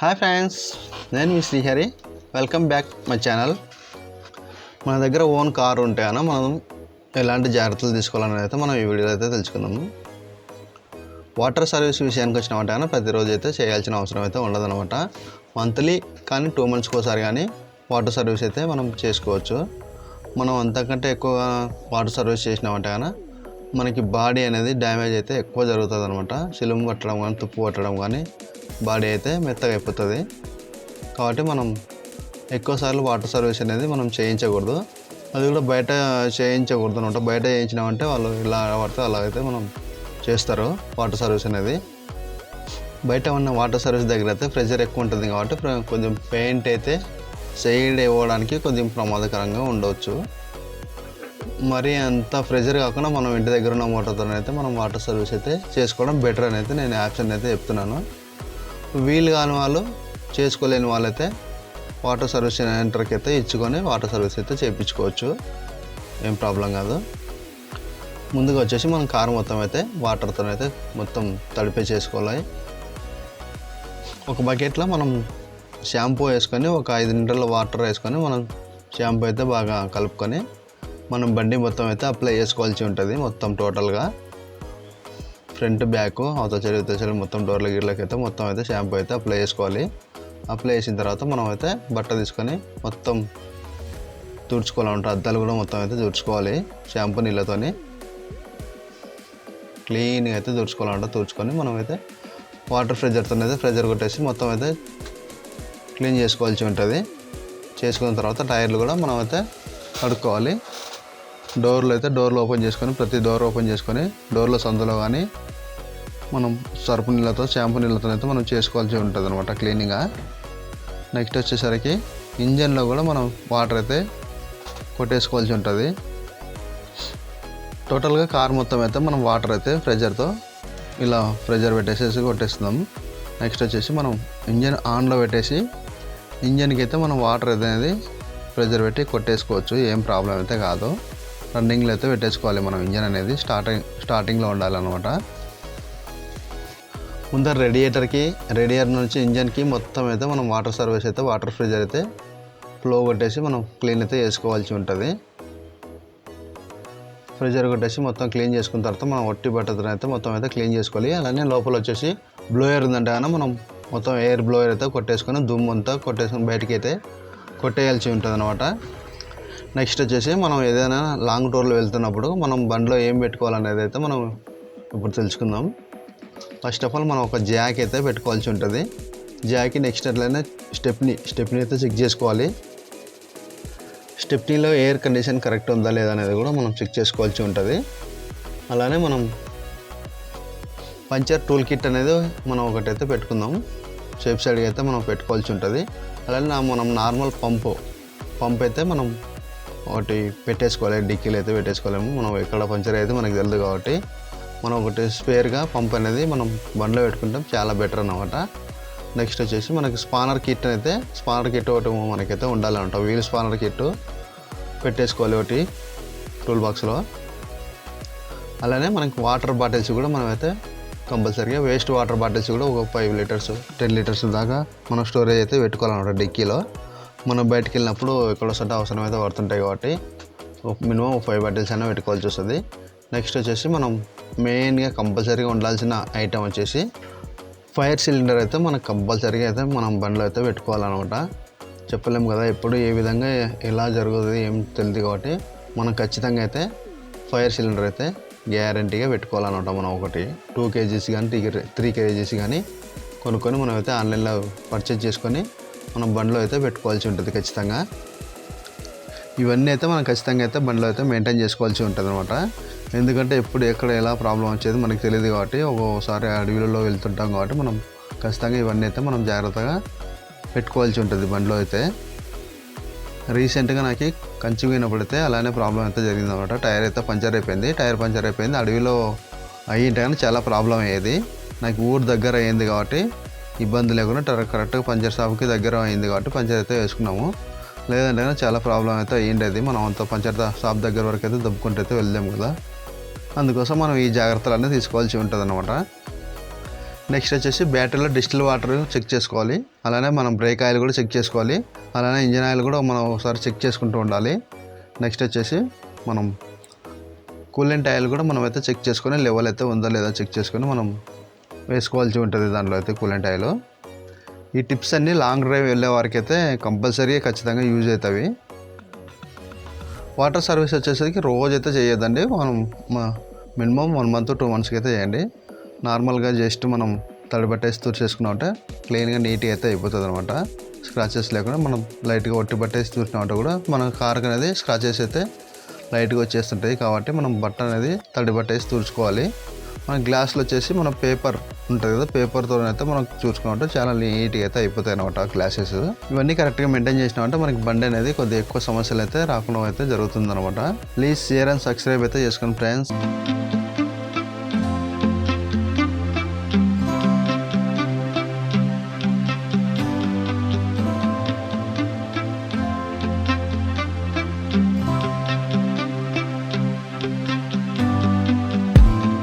Hi friends నేను మీ Srihari. Welcome back my channel మన దగ్గర ఓన్ కార్ ఉంటాయన మనం ఎలాంటి జాగ్రత్తలు తీసుకోవాలనేది అయితే మనం ఈ వీడియోలో అయితే తెలుసుకుందాము వాటర్ సర్వీస్ విషయానికి వచ్చినమాట ప్రతిరోజు అయితే చేయాల్సిన అవసరం అయితే ఉండదన్నమాట. మంత్లీ కానీ టూ మంత్స్కి ఒకసారి కానీ వాటర్ సర్వీస్ అయితే మనం చేసుకోవచ్చు. మనం అంతకంటే ఎక్కువ వాటర్ సర్వీస్ చేసినామంటే కానీ మనకి బాడీ అనేది డ్యామేజ్ అయితే ఎక్కువ జరుగుతుంది అనమాట సిలుము పట్టడం కానీ తుప్పు పట్టడం కానీ బాడీ అయితే మెత్తగా అయిపోతుంది. కాబట్టి మనం ఎక్కువసార్లు వాటర్ సర్వీస్ అనేది మనం చేయించకూడదు. అది కూడా బయట చేయించకూడదు అనమాట. బయట చేయించినామంటే వాళ్ళు ఇలా పడితే అలాగైతే మనం చేస్తారు వాటర్ సర్వీస్ అనేది. బయట ఉన్న వాటర్ సర్వీస్ దగ్గర అయితే ప్రెషర్ ఎక్కువ ఉంటుంది కాబట్టి కొంచెం పెయింట్ అయితే సైడ్ ఇవ్వడానికి కొంచెం ప్రమాదకరంగా ఉండవచ్చు మరి అంత ప్రెషర్ కాకుండా మనం ఇంటి దగ్గర ఉన్న మోటార్తో అయితే మనం వాటర్ సర్వీస్ అయితే చేసుకోవడం బెటర్ అని అయితే నేను యాప్షన్ అయితే చెప్తున్నాను. వీలు కాని వాళ్ళు చేసుకోలేని వాళ్ళైతే వాటర్ సర్వీస్ సెంటర్కి అయితే ఇచ్చుకొని వాటర్ సర్వీస్ అయితే చేయించుకోవచ్చు ఏం ప్రాబ్లం కాదు. ముందుగా వచ్చేసి మనం కారు మొత్తం అయితే వాటర్తో అయితే మొత్తం తడిపే చేసుకోవాలి. ఒక బకెట్లో మనం షాంపూ వేసుకొని ఒక ఐదు లీటర్ల వాటర్ వేసుకొని మనం షాంపూ అయితే బాగా కలుపుకొని మనం బండి మొత్తం అయితే అప్లై చేసుకోవాల్సి ఉంటుంది మొత్తం టోటల్గా. ఫ్రంట్ బ్యాక్ అవతల చెడు ఇవతల చెడు మొత్తం డోర్ల గిర్లకి అయితే మొత్తం అయితే షాంపూ అయితే అప్లై చేసుకోవాలి. అప్లై చేసిన తర్వాత మనం అయితే బట్ట తీసుకొని మొత్తం తుడుచుకోవాలంటే అద్దాలు కూడా మొత్తం అయితే తుడుచుకోవాలి. షాంపూ నీళ్ళతోని క్లీన్గా అయితే తుడుచుకోవాలంట తుడుచుకొని మనం అయితే వాటర్ ఫ్రెజర్తో అయితే ఫ్రెజర్ కొట్టేసి మొత్తం అయితే క్లీన్ చేసుకోవాల్సి ఉంటుంది. చేసుకున్న తర్వాత టైర్లు కూడా మనం అయితే కడుక్కోవాలి. డోర్లు అయితే డోర్లు ఓపెన్ చేసుకొని ప్రతి డోర్ ఓపెన్ చేసుకొని డోర్ల సందులో కానీ మనం సర్పు నీళ్ళతో షాంపూ నీళ్ళతో అయితే మనం చేసుకోవాల్సి ఉంటుంది అనమాట క్లీనింగ్గా నెక్స్ట్ వచ్చేసరికి ఇంజన్లో కూడా మనం వాటర్ అయితే కొట్టేసుకోవాల్సి ఉంటుంది. టోటల్గా కార్ మొత్తం అయితే మనం వాటర్ అయితే ప్రెజర్తో ఇలా ప్రెజర్ పెట్టేసేసి కొట్టేస్తున్నాం. నెక్స్ట్ వచ్చేసి మనం ఇంజన్ ఆన్లో పెట్టేసి ఇంజన్కి అయితే మనం వాటర్ అనేది ప్రెజర్ పెట్టి కొట్టేసుకోవచ్చు. ఏం ప్రాబ్లం అయితే కాదు. రన్నింగ్లో అయితే పెట్టేసుకోవాలి మనం. ఇంజన్ అనేది స్టార్టింగ్ స్టార్టింగ్లో ఉండాలన్నమాట. ముందర రేడియేటర్కి రేడియేటర్ నుంచి ఇంజన్కి మొత్తం అయితే మనం వాటర్ సర్వీస్ అయితే వాటర్ ఫ్రిజర్ అయితే ఫ్లో కొట్టేసి మనం క్లీన్ అయితే చేసుకోవాల్సి ఉంటుంది. ఫ్రిజర్ కొట్టేసి మొత్తం క్లీన్ చేసుకున్న తర్వాత మనం ఒట్టి బట్టతను అయితే మొత్తం అయితే క్లీన్ చేసుకోవాలి. అలానే లోపల వచ్చేసి బ్లోయర్ ఉందంటే కానీ మనం మొత్తం ఎయిర్ బ్లోయర్ అయితే కొట్టేసుకొని దుమ్ము అంతా కొట్టేసుకొని బయటికి అయితే కొట్టేయాల్సి ఉంటుంది అనమాట నెక్స్ట్ వచ్చేసి మనం ఏదైనా లాంగ్ టూర్లో వెళ్తున్నప్పుడు మనం బండిలో ఏం పెట్టుకోవాలనేది అయితే మనం ఇప్పుడు తెలుసుకుందాం. ఫస్ట్ ఆఫ్ ఆల్ మనం ఒక జాక్ అయితే పెట్టుకోవాల్సి ఉంటుంది. జాక్ నెక్స్ట్ అట్లనే స్టెప్ని స్టెప్ని అయితే చెక్ చేసుకోవాలి. స్టెప్నీలో ఎయిర్ కండిషన్ కరెక్ట్ ఉందా లేదా అనేది కూడా మనం చెక్ చేసుకోవాల్సి ఉంటుంది. అలానే మనం పంచర్ టూల్ కిట్ అనేది మనం ఒకటైతే పెట్టుకుందాం. సేఫ్ సైడ్కి అయితే మనం పెట్టుకోవాల్సి ఉంటుంది. అలానే మనం నార్మల్ పంపు పంప్ అయితే మనం ఒకటి పెట్టేసుకోవాలి డిక్కీలు అయితే పెట్టేసుకోలేము. మనం ఎక్కడ పంచర్ అయితే మనకు తెలియదు కాబట్టి మనం ఒకటి స్పేర్గా పంప్ అనేది మనం బండ్లో పెట్టుకుంటాం. చాలా బెటర్ అన్నమాట. నెక్స్ట్ వచ్చేసి మనకి స్పానర్ కిట్ అయితే స్పానర్ కిట్ ఒకటి మనకైతే ఉండాలన్నమాట వీల్ స్పానర్ కిట్ పెట్టేసుకోవాలి ఒకటి టూల్ బాక్స్లో. అలానే మనకి వాటర్ బాటిల్స్ కూడా మనమైతే కంపల్సరీగా వేస్ట్ వాటర్ బాటిల్స్ కూడా ఒక ఫైవ్ లీటర్స్ టెన్ లీటర్స్ దాకా మనం స్టోరేజ్ అయితే పెట్టుకోవాలన్నమాట డిక్కీలో. మనం బయటకు వెళ్ళినప్పుడు ఎక్కడ వస్తుంటే అవసరం అయితే పడుతుంటాయి కాబట్టి మినిమం ఫైవ్ బాటిల్స్ అయినా పెట్టుకోవాల్సి వస్తుంది. నెక్స్ట్ వచ్చేసి మనం మెయిన్గా కంపల్సరీగా ఉండాల్సిన ఐటెం వచ్చేసి ఫైర్ సిలిండర్ అయితే మనకు కంపల్సరీగా అయితే మనం బండ్లో అయితే పెట్టుకోవాలన్నమాట. చెప్పలేము కదా ఎప్పుడు ఏ విధంగా ఎలా జరుగుతుంది ఏం తెలియదు కాబట్టి మనం ఖచ్చితంగా అయితే ఫైర్ సిలిండర్ అయితే గ్యారంటీగా పెట్టుకోవాలన్నమాట మనం ఒకటి. టూ కేజీస్ కానీ త్రీ త్రీ కేజీస్ కానీ కొనుక్కొని మనం అయితే ఆన్లైన్లో పర్చేజ్ చేసుకొని మనం బండిలో అయితే పెట్టుకోవాల్సి ఉంటుంది ఖచ్చితంగా. ఇవన్నీ అయితే మనం ఖచ్చితంగా అయితే బండిలో అయితే మెయింటైన్ చేసుకోవాల్సి ఉంటుంది అనమాట ఎందుకంటే ఎప్పుడు ఎక్కడ ఎలా ప్రాబ్లం వచ్చేది మనకు తెలియదు కాబట్టి ఒక్కోసారి అడవిలలో వెళ్తుంటాం కాబట్టి మనం ఖచ్చితంగా ఇవన్నీ అయితే మనం జాగ్రత్తగా పెట్టుకోవాల్సి ఉంటుంది బండిలో అయితే. రీసెంట్గా నాకు కంచి పోయినప్పుడైతే అలానే ప్రాబ్లం అయితే జరిగింది అనమాట టైర్ అయితే పంచర్ అయిపోయింది. టైర్ పంచర్ అయిపోయింది. అడవిలో అయ్యింటే కానీ చాలా ప్రాబ్లం అయ్యేది. నాకు ఊరు దగ్గర అయ్యింది కాబట్టి ఇబ్బంది లేకుండా కరెక్ట్గా పంచర్ షాప్కి దగ్గర అయింది కాబట్టి పంచర్ అయితే వేసుకున్నాము. లేదంటే చాలా ప్రాబ్లం అయితే అయ్యిండేది. మనం అంత పంచర్ షాప్ దగ్గర వరకు అయితే దబ్బుకుంటే అయితే వెళ్ళాము కదా. అందుకోసం మనం ఈ జాగ్రత్తలన్నీ తీసుకోవాల్సి ఉంటుంది అనమాట నెక్స్ట్ వచ్చేసి బ్యాటరీలో డిస్టిల్ వాటర్ చెక్ చేసుకోవాలి. అలానే మనం బ్రేక్ ఆయిల్ కూడా చెక్ చేసుకోవాలి. అలానే ఇంజిన్ ఆయిల్ కూడా మనం ఒకసారి చెక్ చేసుకుంటూ ఉండాలి. నెక్స్ట్ వచ్చేసి మనం కూలెంట్ ఆయిల్ కూడా మనం అయితే చెక్ చేసుకొని లెవెల్ అయితే ఉందా లేదా చెక్ చేసుకొని మనం వేసుకోవాల్సి ఉంటుంది దాంట్లో అయితే కూలెంట్ ఆయిల్ ఈ టిప్స్ అన్నీ లాంగ్ డ్రైవ్ వెళ్ళే వారికి అయితే కంపల్సరీ ఖచ్చితంగా యూజ్ అవుతాయి వాటర్ సర్వీస్ వచ్చేసరికి రోజైతే చేయొద్దండి. మనం మినిమం వన్ మంత్ టూ మంత్స్కి అయితే చేయండి. నార్మల్గా జస్ట్ మనం తడిబట్టేసి తుడిచేసుకున్నామంటే క్లీన్గా నీట్గా అయితే అయిపోతుంది అనమాట స్క్రాచెస్ లేకుండా మనం లైట్గా ఒట్టి బట్టేసి చూసినామంటే కూడా మన కార్ అనేది స్క్రాచెస్ అయితే లైట్గా వచ్చేస్తుంటాయి కాబట్టి మనం బట్ట అనేది తడి బట్టేసి తుడుచుకోవాలి. మన గ్లాస్లో వచ్చేసి మన పేపర్ ఉంటుంది కదా పేపర్తో అయితే మనం చూసుకుంటే చాలా నీట్గా అయితే అయిపోతాయి అనమాట గ్లాసెస్. ఇవన్నీ కరెక్ట్గా మెయింటైన్ చేసినామంటే మనకి బండి అనేది కొద్దిగా ఎక్కువ సమస్యలు అయితే రాకుండా అయితే జరుగుతుంది అనమాట ప్లీజ్ షేర్ అండ్ సబ్స్క్రైబ్ అయితే చేసుకోండి ఫ్రెండ్స్